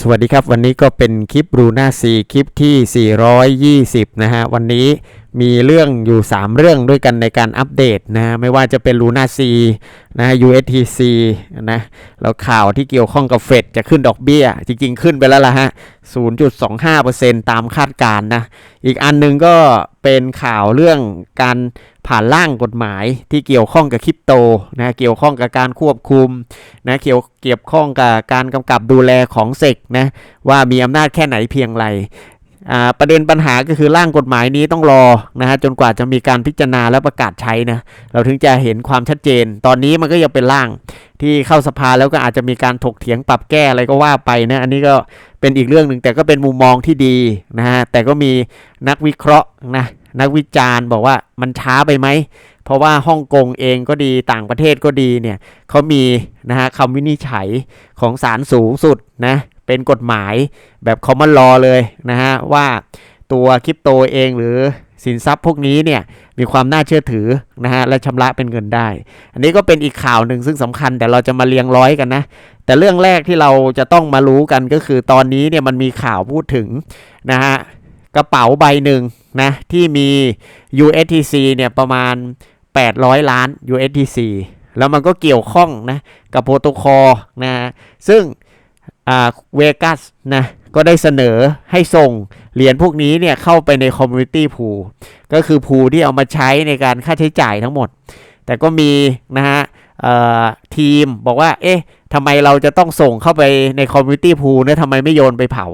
สวัสดีครับ วันนี้ก็เป็นคลิปรูน่าซีคลิปที่ 420 นะฮะ วันนี้ มีเรื่องอยู่ 3 เรื่องด้วยกันในการอัปเดตนะไม่ว่าจะเป็นรูน่าซีนะ USTC นะแล้วข่าวที่เกี่ยวข้องกับเฟดจะขึ้นดอกเบี้ย จริง ๆ ขึ้นไปแล้วล่ะฮะ 0.25%ตามคาดการณ์นะ อีกอันหนึงก็เป็นข่าวเรื่องการผ่านร่างกฎหมายที่เกี่ยวข้องกับคริปโตนะเกี่ยวข้องกับการควบคุมนะเกี่ยวเกี่ยวข้องกับการกำกับดูแลของเซกนะว่ามีอำนาจแค่ไหนเพียงไร ประเด็นปัญหาก็คือร่างกฎหมายนี้ต้องรอนะฮะจนกว่าจะมีการพิจารณาและประกาศใช้นะเราถึงจะเห็นความชัดเจน ตอนนี้มันก็ยังเป็นร่างที่เข้าสภาแล้วก็อาจจะมีการถกเถียงปรับแก้อะไรก็ว่าไปนะอันนี้ก็เป็นอีกเรื่องหนึ่งแต่ก็เป็นมุมมองที่ดีนะฮะแต่ก็มีนักวิเคราะห์นะนักวิจารณ์บอกว่ามันช้าไปไหมเพราะว่าฮ่องกงเองก็ดีต่างประเทศก็ดีเนี่ยเขามีนะฮะคำวินิจฉัยของศาลสูงสุดนะ เป็นกฎหมายแบบคอมมอนลอเลยนะฮะว่าตัวคริปโตเองหรือสินทรัพย์พวกนี้เนี่ยมีความน่าเชื่อถือนะฮะและชำระเป็นเงินได้ อันนี้ก็เป็นอีกข่าวหนึ่งซึ่งสำคัญแต่เราจะมาเรียงร้อยกันนะ แต่เรื่องแรกที่เราจะต้องมารู้กันก็คือตอนนี้เนี่ยมันมีข่าวพูดถึงนะฮะกระเป๋าใบหนึ่งนะที่มี USTC เนี่ยประมาณ 800 ล้าน USDC แล้วมันก็เกี่ยวข้องนะกับโปรโตคอลนะซึ่ง เวกัสนะก็ได้เสนอให้ส่งเหรียญพวกนี้เนี่ยเข้าไปในคอมมูนิตี้พูก็คือพูที่เอามาใช้ในการค่าใช้จ่ายทั้งหมด แต่ก็มีนะฮะทีมบอกว่า เอ๊ะทำไมเราจะต้องส่งเข้าไปในคอมมูนิตี้พูเนี่ยทำไมไม่โยนไปเผา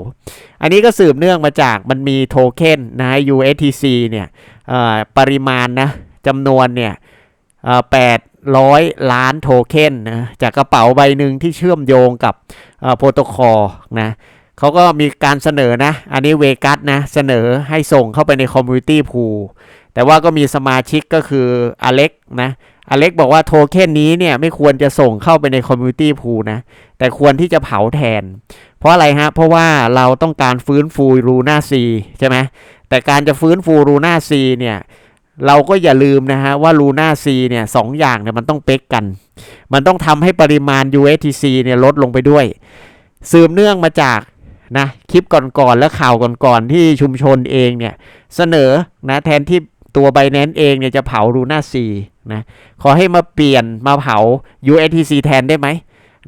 อันนี้ก็สืบเนื่องมาจากมันมีโทเค็นนะ USTC เนี่ยปริมาณนะจำนวนเนี่ยแปด ร้อยล้านโทเค็นนะจากกระเป๋าใบหนึ่งที่เชื่อมโยงกับโปรโตคอลนะเขาก็มีการเสนอนะ อันนี้เวกัสนะ เสนอให้ส่งเข้าไปในคอมมูนิตี้พูแต่ว่าก็มีสมาชิกก็คืออเล็กนะอเล็กบอกว่าโทเค็นนี้เนี่ยไม่ควรจะส่งเข้าไปในคอมมูนิตี้พูนะ แต่ควรที่จะเผาแทน เพราะอะไรฮะ เพราะว่าเราต้องการฟื้นฟูรูน่าซีใช่ไหมแต่การจะฟื้นฟูรูน่าซีเนี่ย เราก็อย่าลืมนะฮะว่าลูน่าซีเนี่ยสองอย่างเนี่ยมันต้องเป๊กกัน มันต้องทำให้ปริมาณ USTC เนี่ยลดลงไปด้วย สืบเนื่องมาจากนะคลิปก่อนๆและข่าวก่อนๆที่ชุมชนเองเนี่ยเสนอนะแทนที่ตัวไบแนนเองเนี่ยจะเผาลูน่าซีนะขอให้มาเปลี่ยนมาเผา USTC แทนได้ไหม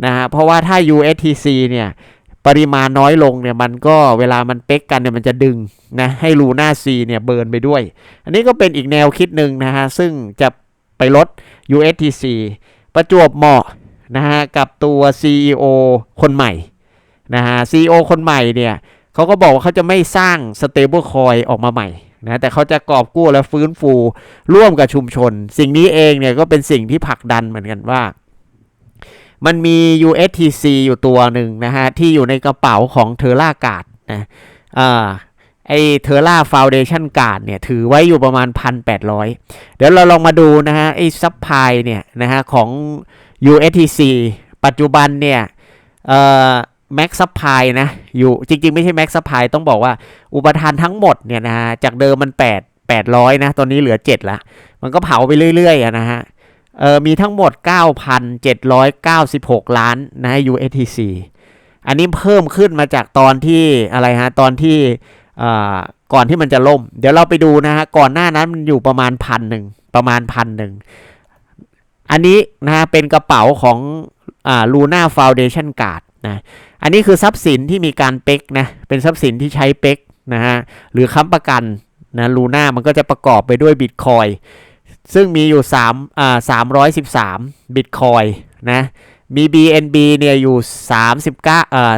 นะฮะเพราะว่าถ้า USTC เนี่ย ปริมาณน้อยลงเนี่ยมันก็เวลามันเป๊กกันเนี่ยมันจะดึงนะให้รูหน่าซีเนี่ยเบิร์นไปด้วย อันนี้ก็เป็นอีกแนวคิดหนึ่งนะฮะซึ่งจะไปลด USTC ประจวบเหมาะนะฮะกับตัว CEO คนใหม่นะฮะ CEO คนใหม่เนี่ยเขาก็บอกว่าเขาจะไม่สร้าง stable coin ออกมาใหม่นะแต่เขาจะกอบกู้และฟื้นฟูร่วมกับชุมชน สิ่งนี้เองเนี่ยก็เป็นสิ่งที่ผลักดันเหมือนกันว่า มันมี USTC อยู่ตัวหนึ่งนะฮะ ที่อยู่ในกระเป๋าของเทอร่ากาดนะอ่าไอเทอร่าฟาวเดชันการ์ดเนี่ย ถือไว้อยู่ประมาณ 1,800 เดี๋ยวเราลองมาดูนะฮะ ไอซัพพลายเนี่ย นะฮะ ของ USTC ปัจจุบันเนี่ย เอ่อแม็กซัพพลายนะ อยู่จริง ๆ ไม่ใช่แม็กซัพพลายต้องบอกว่าอุปทานทั้งหมดเนี่ยนะฮะจากเดิมมัน 8 800 นะ ตอนนี้เหลือ 7 ละ มันก็เผาไปเรื่อยๆนะฮะ เออมีทั้งหมด 9,796 ล้านนะ USTC อันนี้เพิ่มขึ้นมาจากตอนที่อะไรฮะ ตอนที่ก่อนที่มันจะล่ม เดี๋ยวเราไปดูนะฮะ ก่อนหน้านั้นมันอยู่ประมาณพันหนึ่งประมาณพันหนึ่งอันนี้นะฮะเป็นกระเป๋าของอ่า Luna Foundation Card นะ อันนี้คือทรัพย์สินที่มีการเป๊กนะ เป็นทรัพย์สินที่ใช้เป๊กนะฮะ หรือค้ำประกันนะลูน่ามันก็จะประกอบไปด้วยบิตคอย ซึ่งมีอยู่3อ่า313บิตคอยนะมี BNB เนี่ยอยู่39เอ่อ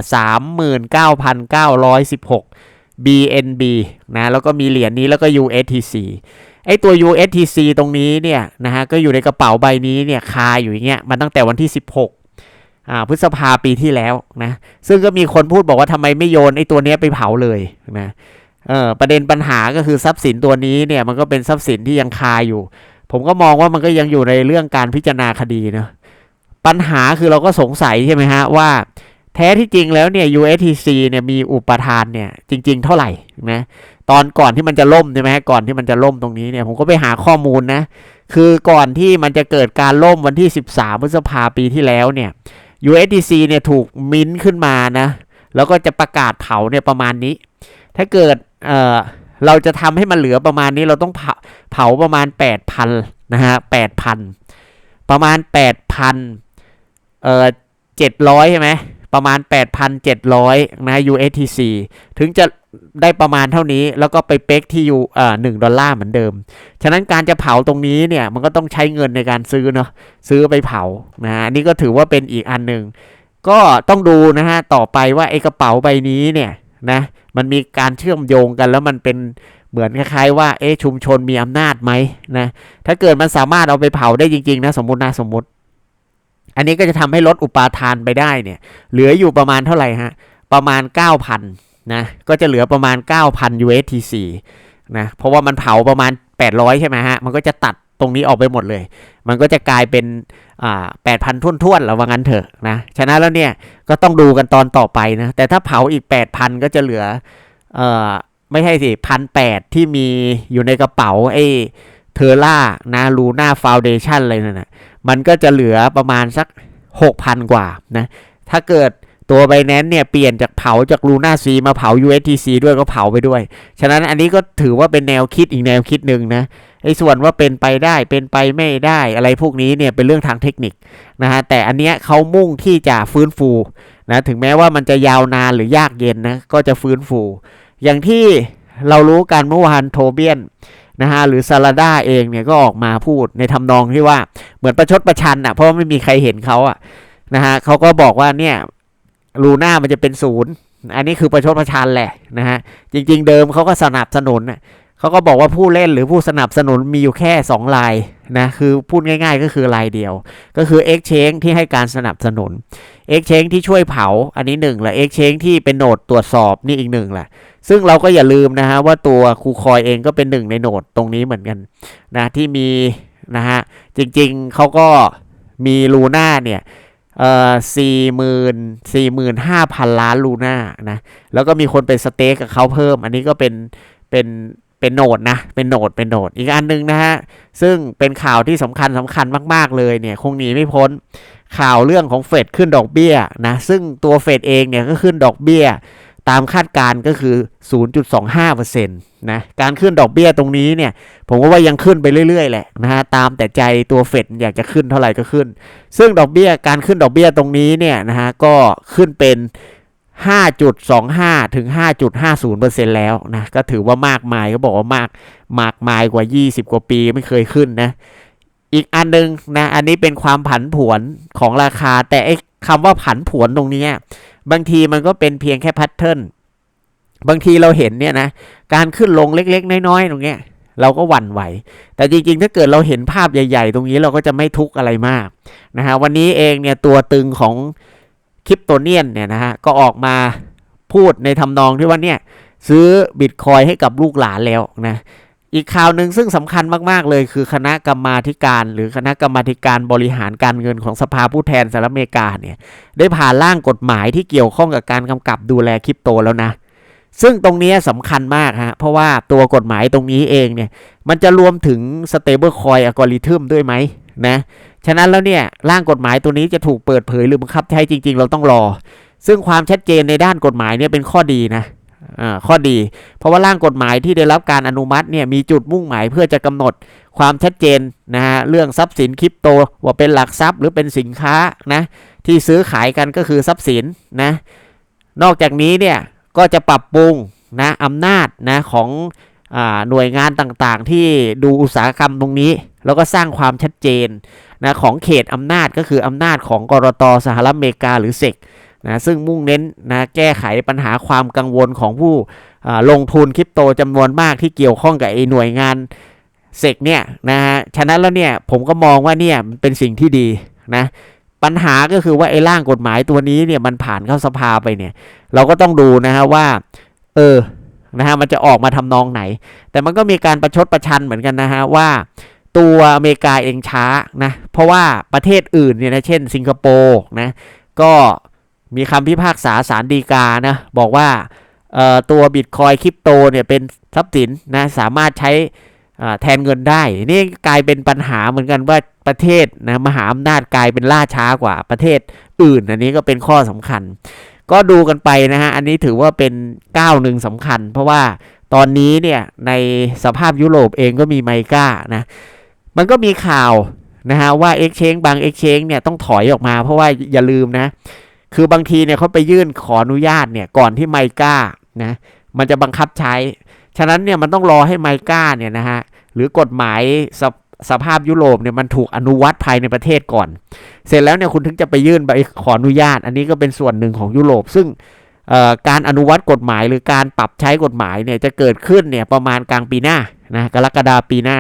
39,916 BNB นะแล้วก็มีเหรียญนี้แล้วก็ USTC ไอตัว USTC ตรงนี้เนี่ยนะฮะก็อยู่ในกระเป๋าใบนี้เนี่ยคาอยู่อย่างเงี้ยมันตั้งแต่วันที่ 16อ่าพฤษภาปีที่แล้วนะซึ่งก็มีคนพูดบอกว่าทำไมไม่โยนไอตัวเนี้ยไปเผาเลยนะเออประเด็นปัญหาก็คือทรัพย์สินตัวนี้เนี่ยมันก็เป็นทรัพย์สินที่ยังคาอยู่ ผมก็มองว่ามันก็ยังอยู่ในเรื่องการพิจารณาคดีนะปัญหาคือเราก็สงสัยใช่ไหมฮะว่าแท้ที่จริงแล้วเนี่ย USTC เนี่ยมีอุปทานเนี่ยจริง ๆ เท่าไหร่นะตอนก่อนที่มันจะล่มใช่ไหมฮะก่อนที่มันจะล่มตรงนี้เนี่ยผมก็ไปหาข้อมูลนะคือก่อนที่มันจะเกิดการล่มวันที่ 13 พฤษภาปีที่แล้วเนี่ย USDC เนี่ยถูกมิ้นขึ้นมานะ แล้วก็จะประกาศเผาเนี่ยประมาณนี้ ถ้าเกิดเอ่อ เราจะทำให้มันเหลือประมาณนี้เราต้องเผาเผาประมาณ 8,000นะฮะ8,000 ประมาณ 8,000เอ่อ700 ใช่ไหมประมาณ 8,700 นะ USTC ถึงจะได้ประมาณเท่านี้แล้วก็ไปเป๊กที่อยู่เอ่อ1ดอลลาร์เหมือนเดิม ฉะนั้นการจะเผาตรงนี้เนี่ย มันก็ต้องใช้เงินในการซื้อเนาะซื้อไปเผานะฮะนนี้ก็ถือว่าเป็นอีกอันหนึ่งก็ต้องดูนะฮะต่อไปว่าไอ้กระเป๋าใบนี้เนี่ยนะ มันมีการเชื่อมโยงกัน แล้วมันเป็นเหมือนคล้ายๆว่าเอ๊ะชุมชนมีอำนาจไหมนะถ้าเกิดมันสามารถเอาไปเผาได้จริงๆนะสมมตินะสมมติ อันนี้ก็จะทำให้ลดอุปาทานไปได้เนี่ย เหลืออยู่ประมาณเท่าไหร่ฮะประมาณ 9,000นะก็จะเหลือประมาณ 9,000 USTC นะเพราะว่ามันเผาประมาณ 800 ใช่ไหมฮะ มันก็จะตัดตรงนี้ออกไปหมดเลย มันก็จะกลายเป็น อ่า8,000ทุ่นๆแล้วว่างั้นเถอะนะฉะนั้นแล้วเนี่ยก็ต้องดูกันตอนต่อไปนะ แต่ถ้าเผาอีก8,000ก็จะเหลือเอ่อไม่ใช่สิพันแที่มีอยู่ในกระเป๋าไอ้เทอร่านะลูน่าฟาวเดชันอะไรนั่นนะมันก็จะเหลือประมาณสัก6,000กว่านะถ้าเกิดตัวไบแนนเนี่ยเปลี่ยนจากเผาจากลูน่าซีมาเผา USTC ด้วยก็เผาไปด้วย ฉะนั้นอันนี้ก็ถือว่าเป็นแนวคิดอีกแนวคิดหนึ่งนะ ไอ้ส่วนว่าเป็นไปได้เป็นไปไม่ได้อะไรพวกนี้เนี่ยเป็นเรื่องทางเทคนิคนะฮะแต่อันเนี้ยเขามุ่งที่จะฟื้นฟูนะถึงแม้ว่ามันจะยาวนานหรือยากเย็นนะก็จะฟื้นฟู อย่างที่เรารู้กันเมื่อวานโทเบียนนะฮะหรือซาลาดาเองเนี่ยก็ออกมาพูดในทำนองที่ว่าเหมือนประชดประชันอะเพราะไม่มีใครเห็นเขาอะนะฮะเขาก็บอกว่าเนี่ยลูน่ามันจะเป็นศูนย์อันนี้คือประชดประชันแหละนะฮะจริง ๆ เดิมเขาก็สนับสนุนนะ เขาก็บอกว่าผู้เล่นหรือผู้สนับสนุนมีอยู่แค่ 2 ลายนะคือพูดง่ายๆก็คือลายเดียว ก็คือ Exchange ที่ให้การสนับสนุน Exchange ที่ช่วยเผาอันนี้หนึ่งแหละ Exchange ที่เป็นโหนดตรวจสอบนี่อีกหนึ่งแหละซึ่งเราก็อย่าลืมนะฮะว่าตัวคูคอยเองก็เป็นหนึ่งในโหนดตรงนี้เหมือนกันนะที่มีนะฮะจริงๆเขาก็มีลูน่าเนี่ยเอ่อสี่หมื่นสี่หมื่นห้าพันล้านลูน่านะแล้วก็มีคนไปสเต็กกับเขาเพิ่ม อันนี้ก็เป็นเป็น เป็นโนดนะ เป็นโนดเป็นโนดอีกอันหนึงนะฮะ ซึ่งเป็นข่าวที่สำคัญสำคัญมาก ๆ เลยเนี่ย คงหนีไม่พ้นข่าวเรื่องของเฟดขึ้นดอกเบี้ยนะ ซึ่งตัวเฟดเองเนี่ยก็ขึ้นดอกเบี้ย ตามคาดการณ์ก็คือ 0.25%นะ การขึ้นดอกเบี้ยตรงนี้เนี่ย ผมก็ว่ายังขึ้นไปเรื่อย ๆ แหละนะฮะ ตามแต่ใจตัวเฟดอยากจะขึ้นเท่าไหร่ก็ขึ้น ซึ่งดอกเบี้ยการขึ้นดอกเบี้ยตรงนี้เนี่ยนะฮะ ก็ขึ้นเป็น 5.25 ถึง 5.50%แล้วนะ ก็ถือว่ามากมายก็บอกว่ามากมากมายกว่า 20 กว่าปีไม่เคยขึ้นนะ อีกอันนึงนะ อันนี้เป็นความผันผวนของราคา แต่ไอ้คำว่าผันผวนตรงนี้ บางทีมันก็เป็นเพียงแค่แพทเทิร์น บางทีเราเห็นเนี่ยนะ การขึ้นลงเล็กๆ น้อยๆ ตรงเนี้ยเราก็หวั่นไหว แต่จริงๆ ถ้าเกิดเราเห็นภาพใหญ่ ๆ ตรงนี้เราก็จะไม่ทุกข์อะไรมากนะฮะ วันนี้เองเนี่ยตัวตึงของ คริปโตเนียนเนี่ยนะฮะก็ออกมาพูดในทำนองที่ว่าเนี่ยซื้อบิตคอยให้กับลูกหลานแล้วนะอีกข่าวหนึ่งซึ่งสำคัญมาก ๆ เลยคือคณะกรรมาการ หรือคณะกรรมาการบริหารการเงินของสภาผู้แทนสหรัฐอเมริกาเนี่ยได้ผ่านร่างกฎหมายที่เกี่ยวข้องกับการกำกับดูแลคริปโตแล้วนะซึ่งตรงนี้สำคัญมากฮะเพราะว่าตัวกฎหมายตรงนี้เองเนี่ยมันจะรวมถึง stable coin algorithm ด้วยไหมนะ ฉะนั้นแล้วเนี่ยร่างกฎหมายตัวนี้จะถูกเปิดเผยหรือบังคับใช้จริง ๆ เราต้องรอ ซึ่งความชัดเจนในด้านกฎหมายเนี่ยเป็นข้อดีนะข้อดี เพราะว่าร่างกฎหมายที่ได้รับการอนุมัติเนี่ยมีจุดมุ่งหมายเพื่อจะกำหนดความชัดเจนนะฮะเรื่องทรัพย์สินคริปโตว่าเป็นหลักทรัพย์หรือเป็นสินค้านะที่ซื้อขายกันก็คือทรัพย์สินนะนอกจากนี้เนี่ยก็จะปรับปรุงนะอำนาจนะของอหน่วยงานต่างๆ ที่ดูอุตสาหกรรมตรงนี้ แล้วก็สร้างความชัดเจนนะของเขตอำนาจก็คืออำนาจของกรตสหรัฐอเมริกาหรือเซกนะซึ่งมุ่งเน้นนะแก้ไขปัญหาความกังวลของผู้ลงทุนคริปโตจำนวนมากที่เกี่ยวข้องกับไอ้หน่วยงานเซกเนี่ยนะฮะฉะนั้นแล้วเนี่ยผมก็มองว่าเนี่ยเป็นสิ่งที่ดีนะปัญหาก็คือว่าไอ้ร่างกฎหมายตัวนี้เนี่ยมันผ่านเข้าสภาไปเนี่ย เราก็ต้องดูนะฮะว่า เออนะฮะมันจะออกมาทำนองไหน แต่มันก็มีการประชดประชันเหมือนกันนะฮะว่า ตัวอเมริกาเองช้านะ เพราะว่าประเทศอื่นเนี่ยนะเช่น สิงคโปร์นะก็มีคำพิพากษาสารดีกานะบอกว่าตัวบิตคอยคริปโตเนี่ยเป็นทรัพย์สินนะสามารถใช้แทนเงินได้ นี่กลายเป็นปัญหาเหมือนกันว่าประเทศนะมหาอำนาจกลายเป็นล่าช้ากว่าประเทศอื่น อันนี้ก็เป็นข้อสำคัญ ก็ดูกันไปนะฮะ อันนี้ถือว่าเป็นก้าวหนึ่งสำคัญ เพราะว่าตอนนี้เนี่ยในสภาพยุโรปเองก็มีไมก้านะ มันก็มีข่าวนะฮะว่า Exchange บาง Exchange เนี่ยต้องถอยออกมาเพราะว่าอย่าลืมนะ คือบางทีเนี่ยเขาไปยื่นขออนุญาตเนี่ยก่อนที่ไมก้านะมันจะบังคับใช้ ฉะนั้นเนี่ยมันต้องรอให้ไมก้าเนี่ยนะฮะหรือกฎหมายสภสภาพยุโรปเนี่ยมันถูกอนุวัตภายในประเทศก่อน เสร็จแล้วเนี่ยคุณถึงจะไปยื่นใบขออนุญาต อันนี้ก็เป็นส่วนหนึ่งของยุโรป ซึ่งการอนุวัตกฎหมายหรือการปรับใช้กฎหมายเนี่ยจะเกิดขึ้นเนี่ยประมาณกลางปีหน้านะกรกฎาปีหน้า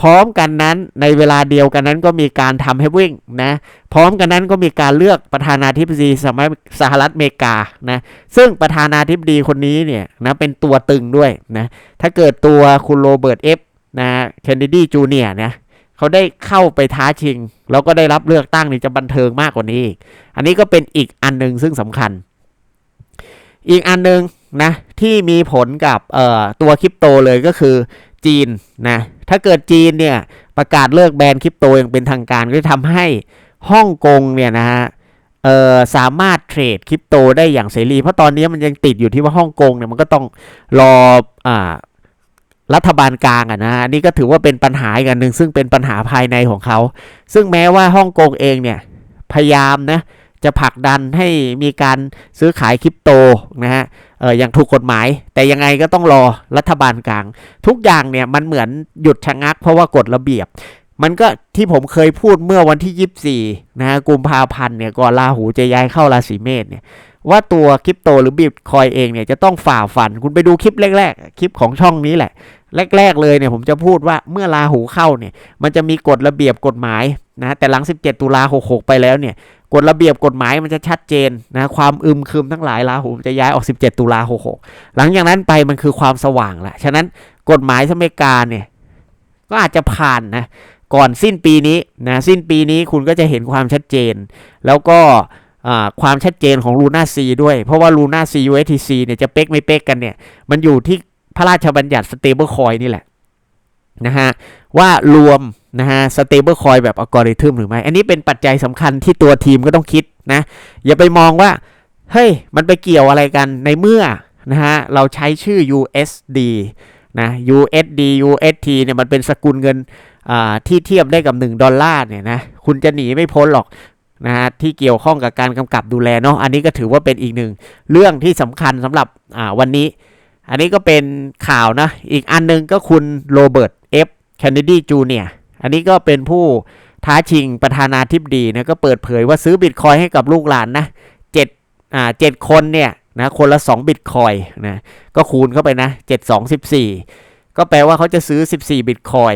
พร้อมกันนั้นในเวลาเดียวกันนั้นก็มีการทำให้วิ่งนะพร้อมกันนั้นก็มีการเลือกประธานาธิบดีสมัยสหรัฐอเมริกานะซึ่งประธานาธิบดีคนนี้เนี่ยนะเป็นตัวตึงด้วยนะถ้าเกิดตัวคุณโรเบิร์ตเอฟนะเคนเนดีจูเนียนะเขาได้เข้าไปท้าชิง แล้วก็ได้รับเลือกตั้งนี่จะบันเทิงมากกว่านี้อีก อันนี้ก็เป็นอีกอันหนึ่งซึ่งสำคัญ อีกอันหนึ่งนะที่มีผลกับเอ่อตัวคริปโตเลยก็คือจีนนะ ถ้าเกิดจีนเนี่ยประกาศเลิกแบนคริปโตอย่างเป็นทางการก็จะทำให้ฮ่องกงเนี่ยนะฮะเอ่อสามารถเทรดคริปโตได้อย่างเสรีเพราะตอนนี้มันยังติดอยู่ที่ว่าฮ่องกงเนี่ยมันก็ต้องรออ่ารัฐบาลกลางอะนะอันนี้ก็ถือว่าเป็นปัญหาอีกอันหนึ่งซึ่งเป็นปัญหาภายในของเขา ซึ่งแม้ว่าฮ่องกงเองเนี่ยพยายามนะจะผลักดันให้มีการซื้อขายคริปโตนะฮะ อออย่างถูกกฎหมาย แต่ยังไงก็ต้องรอรัฐบาลกลาง ทุกอย่างเนี่ยมันเหมือนหยุดชะงักเพราะว่ากฎระเบียบ มันก็ที่ผมเคยพูดเมื่อวันที่ 24 นะฮะกุมภาพันธ์เนี่ยก่อนราหูจะย้ายเข้าราศีเมษเนี่ยว่าตัวคริปโตหรือบิตคอยเองเนี่ยจะต้องฝ่าฟัน คุณไปดูคลิปแรกๆ คลิปของช่องนี้แหละ แรก ๆ เลยเนี่ยผมจะพูดว่าเมื่อลาหูเข้าเนี่ยมันจะมีกฎระเบียบกฎหมายนะแต่หลัง 17 ตุลา66 ไปแล้วเนี่ยกฎระเบียบกฎหมายมันจะชัดเจนนะความอึมครึมทั้งหลายลาหูจะย้ายออก 17 ตุลา66 หลังจากนั้นไปมันคือความสว่างละฉะนั้นกฎหมายสมัยกาเนี่ยก็อาจจะผ่านนะก่อนสิ้นปีนี้นะสิ้นปีนี้คุณก็จะเห็นความชัดเจน แล้วก็ความชัดเจนของลูน่าซีด้วย เพราะว่าลูน่าซี USTC เนี่ยจะเป๊กไม่เป๊กกันเนี่ยมันอยู่ที่ พระราชบัญญัติ stable coin นี่แหละนะฮะว่ารวมนะฮะ stable coin แบบอัลกอริทึมหรือไม่ อันนี้เป็นปัจจัยสำคัญที่ตัวทีมก็ต้องคิดนะ อย่าไปมองว่า เฮ้ย มันไปเกี่ยวอะไรกันในเมื่อนะฮะเราใช้ชื่อ USD นะ USD UST เนี่ยมันเป็นสกุลเงินอ่าที่เทียบได้กับ 1 ดอลลาร์เนี่ยนะคุณจะหนีไม่พ้นหรอกนะฮะที่เกี่ยวข้องกับการกำกับดูแลเนาะอันนี้ก็ถือว่าเป็นอีกหนึ่งเรื่องที่สำคัญสำหรับอ่าวันนี้ อันนี้ก็เป็นข่าวนะ อีกอันหนึงก็คุณโรเบิร์ตเอฟเคนเนดีจูเนียอันนี้ก็เป็นผู้ท้าชิงประธานาธิบดีนะก็เปิดเผยว่าซื้อบิตคอยให้กับลูกหลานนะเจ็ดอ่าเจ็ดคนเนี่ยนะคนละ 2 บิตคอยนะก็คูณเข้าไปนะ 7 2 14 ก็แปลว่าเขาจะซื้อ 14 บิตคอย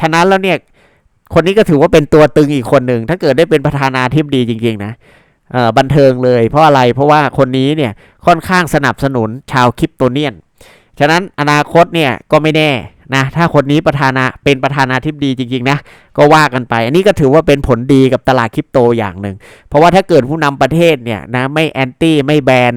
ฉะนั้นแล้วเนี่ย คนนี้ก็ถือว่าเป็นตัวตึงอีกคนหนึ่ง ถ้าเกิดได้เป็นประธานาธิบดีจริง ๆ นะ บันเทิงเลย เพราะอะไรเพราะว่าคนนี้เนี่ยค่อนข้างสนับสนุนชาวคริปโตเนียน ฉะนั้นอนาคตเนี่ยก็ไม่แน่นะถ้าคนนี้ประธานาเป็นประธานาธิบดีจริงๆนะก็ว่ากันไป อันนี้ก็ถือว่าเป็นผลดีกับตลาดคริปโตอย่างหนึ่ง เพราะว่าถ้าเกิดผู้นำประเทศเนี่ยนะไม่แอนตี้ไม่แบน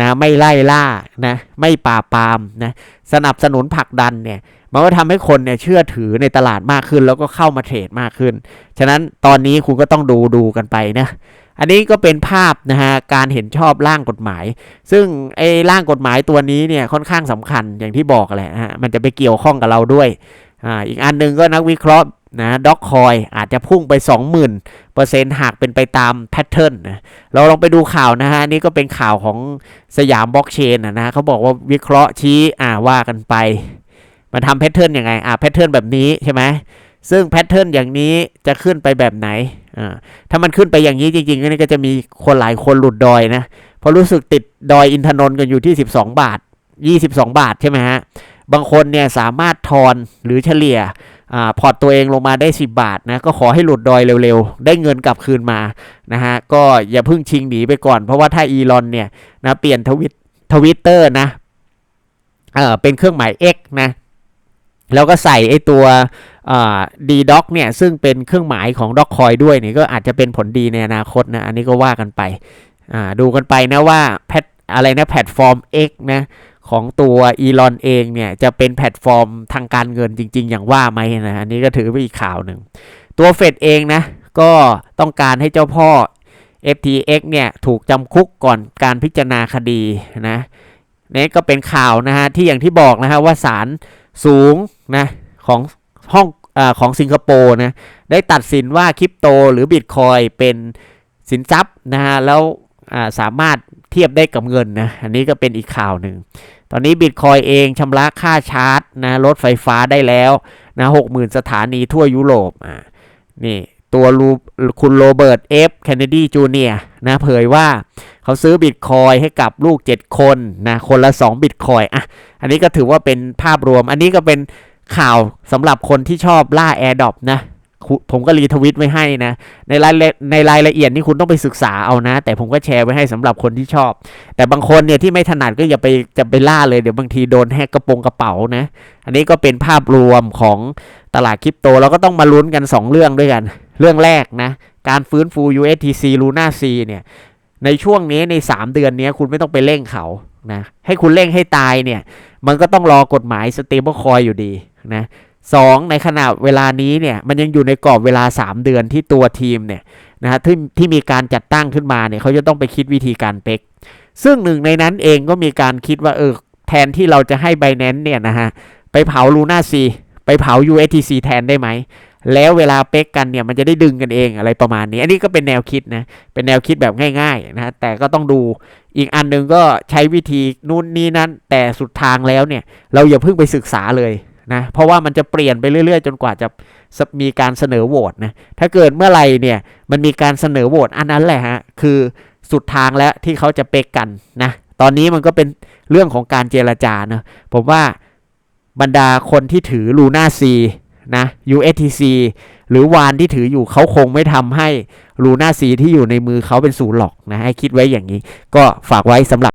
นะไม่ไล่ล่านะไม่ปราปามนะสนับสนุนผลักดันเนี่ยมันก็ทำให้คนเนี่ยเชื่อถือในตลาดมากขึ้น แล้วก็เข้ามาเทรดมากขึ้น ฉะนั้นตอนนี้คุณก็ต้องดูดูกันไปนะ อันนี้ก็เป็นภาพนะฮะการเห็นชอบร่างกฎหมาย ซึ่งไอ้ร่างกฎหมายตัวนี้เนี่ยค่อนข้างสำคัญอย่างที่บอกแหละฮะมันจะไปเกี่ยวข้องกับเราด้วยอ่าอีกอันหนึงก็นักวิเคราะห์นะด็อกคอยอาจจะพุ่งไป 20,000เปอร์เซ็นต์หากเป็นไปตามแพทเทิร์นนะเราลองไปดูข่าวนะฮะนี่ก็เป็นข่าวของสยามบล็อกเชนนะนะเขาบอกว่าวิเคราะห์ชี้อ่าว่ากันไป มันทำแพทเทิร์นยังไงอ่าแพทเทิร์นแบบนี้ใช่ไหมซึ่งแพทเทิร์นอย่างนี้จะขึ้นไปแบบไหน อ่าถ้ามันขึ้นไปอย่างนี้จริงๆก็นี่ก็จะมีคนหลายคนหลุดดอยนะเพราะรู้สึกติดดอยอินทนนท์กันอยู่ที่ 12 บาท 22 บาทใช่ไหมฮะบางคนเนี่ยสามารถทอนหรือเฉลี่ยอพอร์ตตัวเองลงมาได้ 10 บาทนะก็ขอให้หลุดดอยเร็วๆ ได้เงินกลับคืนมานะฮะก็อย่าเพิ่งชิงหนีไปก่อน เพราะว่าถ้าอีลอนเนี่ยนะเปลี่ยนทวิตทวิตเตอร์นะเออเป็นเครื่องหมาย X นะ แล้วก็ใส่ไอ้ตัวดีด็อกเนี่ยซึ่งเป็นเครื่องหมายของด็อกคอยด้วยเนี่ยก็อาจจะเป็นผลดีในอนาคตนะอันนี้ก็ว่ากันไปอ่าดูกันไปนะว่าแพทอะไรนะแพลตฟอร์ม X นะของตัวอีลอนเองเนี่ยจะเป็นแพลตฟอร์มทางการเงินจริง ๆ อย่างว่าไหมนะอันนี้ก็ถือเป็นอีกข่าวหนึ่ง ตัวเฟดเองนะก็ต้องการให้เจ้าพ่อ FTX เนี่ยถูกจำคุกก่อนการพิจารณาคดีนะนี่ก็เป็นข่าวนะฮะที่อย่างที่บอกนะฮะว่าศาลสูง นะของห้องอของสิงคโปร์นะได้ตัดสินว่าคริปโตหรือบิตคอยเป็นสินทรัพย์นะฮะแล้วสามารถเทียบได้กับเงินนะอันนี้ก็เป็นอีกข่าวหนึ่งตอนนี้บิตคอยเองชำระค่าชาร์จนะรถไฟฟ้าได้แล้วนะหกหมื่นสถานีทั่วยุโรปอ่านี่ตัวรูคุณโรเบิร์ตเอฟเคนเนดีจูเนียนะเผยว่าเขาซื้อบิตคอยให้กับลูก 7 คนนะคนละ 2 บิตคอยอะอันนี้ก็ถือว่าเป็นภาพรวม อันนี้ก็เป็น ข่าวสำหรับคนที่ชอบล่า AirDrop นะผมก็รีทวิตไว้ให้นะ ในรายละในรายละเอียดนี่คุณต้องไปศึกษาเอานะ แต่ผมก็แชร์ไว้ให้สำหรับคนที่ชอบ แต่บางคนเนี่ยที่ไม่ถนัดก็อย่าไปจะไปล่าเลยเดี๋ยวบางทีโดนแฮกกระโปรงกระเป๋านะ อันนี้ก็เป็นภาพรวมของตลาดคริปโตเราก็ต้องมาลุ้นกัน 2 เรื่องด้วยกัน เรื่องแรกนะ การฟื้นฟู USTC Luna C เนี่ยในช่วงนี้ใน 3 เดือนนี้คุณไม่ต้องไปเร่งเขานะให้คุณเร่งให้ตายเนี่ยมันก็ต้องรอกฎหมาย stable coin อยู่ดี นะสองในขณะเวลานี้เนี่ยมันยังอยู่ในกรอบเวลา 3 เดือนที่ตัวทีมเนี่ยนะฮะที่ที่มีการจัดตั้งขึ้นมาเนี่ยเขาจะต้องไปคิดวิธีการเป๊กซึ่งหนึ่งในนั้นเองก็มีการคิดว่าเออแทนที่เราจะให้ b บ n a n c e เนี่ยนะฮะไปเผา Luna C ไปเผา USTC แทนได้ไหม แล้วเวลาเป๊กกันเนี่ยมันจะได้ดึงกันเองอะไรประมาณนี้ อันนี้ก็เป็นแนวคิดนะ เป็นแนวคิดแบบง่ายๆนะฮะแต่ก็ต้องดูอีกอันหนึ่งก็ใช้วิธีนู่นนี่นั้นแต่สุดทางแล้วเนี่ย เราอย่าเพิ่งไปศึกษาเลย นะเพราะว่ามันจะเปลี่ยนไปเรื่อย ๆ จนกว่าจะมีการเสนอโหวตนะถ้าเกิดเมื่อไหร่เนี่ยมันมีการเสนอโหวตอันนั้นแหละฮะคือสุดทางแล้วที่เขาจะเป๊กกันนะตอนนี้มันก็เป็นเรื่องของการเจรจานะผมว่าบรรดาคนที่ถือ Luna C นะ USTC หรือวานที่ถืออยู่เขาคงไม่ทำให้ Luna C ที่อยู่ในมือเขาเป็นศูนย์หรอกนะให้คิดไว้อย่างนี้ ก็ฝากไว้สำหรับ